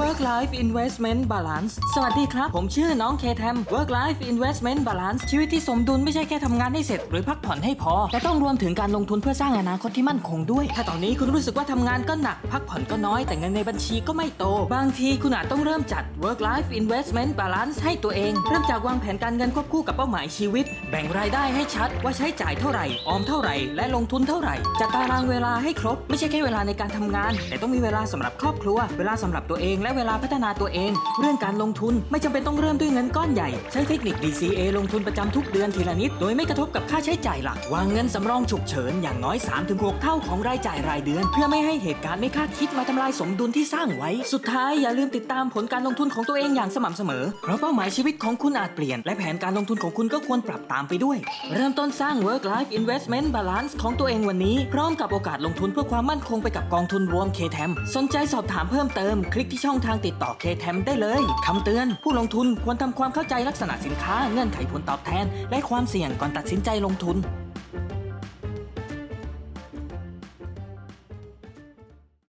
Work Life Investment Balance สวัสดีครับ ผมชื่อน้องเคแทม Work Life Investment Balance ชีวิตที่สมดุลไม่ใช่แค่ทำงานให้เสร็จ หรือพักผ่อนให้พอ แต่ต้องรวมถึงการลงทุนเพื่อสร้างอนาคตที่มั่นคงด้วย ถ้าตอนนี้คุณรู้สึกว่าทำงานก็หนัก พักผ่อนก็น้อยแต่เงินในบัญชีก็ไม่โต บางทีคุณอาจต้องเริ่มจัด Work Life Investment Balance ให้ตัวเอง เริ่มจากวางแผนการเงินควบคู่กับเป้าหมายชีวิต แบ่งรายได้ให้ชัดว่าใช้จ่ายเท่าไหร่ออมเท่าไหร่และลงทุนเท่าไหร่จัดตารางเวลาให้ครบ ไม่ใช่แค่เวลาในการทำงาน แต่ต้องมีเวลาสำหรับครอบครัว เวลาสำหรับตัวเองและเวลาพัฒนาตัวเอง เรื่องการลงทุนไม่จำเป็นต้องเริ่มด้วยเงินก้อนใหญ่ ใช้เทคนิค DCA ลงทุนประจำทุกเดือนทีละนิด โดยไม่กระทบกับค่าใช้จ่ายหลัก วางเงินสำรองฉุกเฉินอย่างน้อย 3-6 เท่าของรายจ่ายรายเดือน เพื่อไม่ให้เหตุการณ์ไม่คาดคิดมาทำลายสมดุลที่สร้างไว้ สุดท้ายอย่าลืมติดตามผลการลงทุนของตัวเองอย่างสม่ำเสมอ เพราะเป้าหมายชีวิตของคุณอาจเปลี่ยน และแผนการลงทุนของคุณก็ควรปรับตามไปด้วย เริ่มต้นสร้าง work life investment balance ของตัวเองวันนี้ พร้อมกับโอกาสลงทุนเพื่อความมั่นคงไปกับกองทุนรวม KTM สนใจสอบถามเพิ่มเติม คลิกที่ช่องทางติดต่อ KTM ได้เลยคำเตือน ผู้ลงทุนควรทำความเข้าใจลักษณะสินค้าเงื่อนไขผลตอบแทน และความเสี่ยงก่อนตัดสินใจลงทุน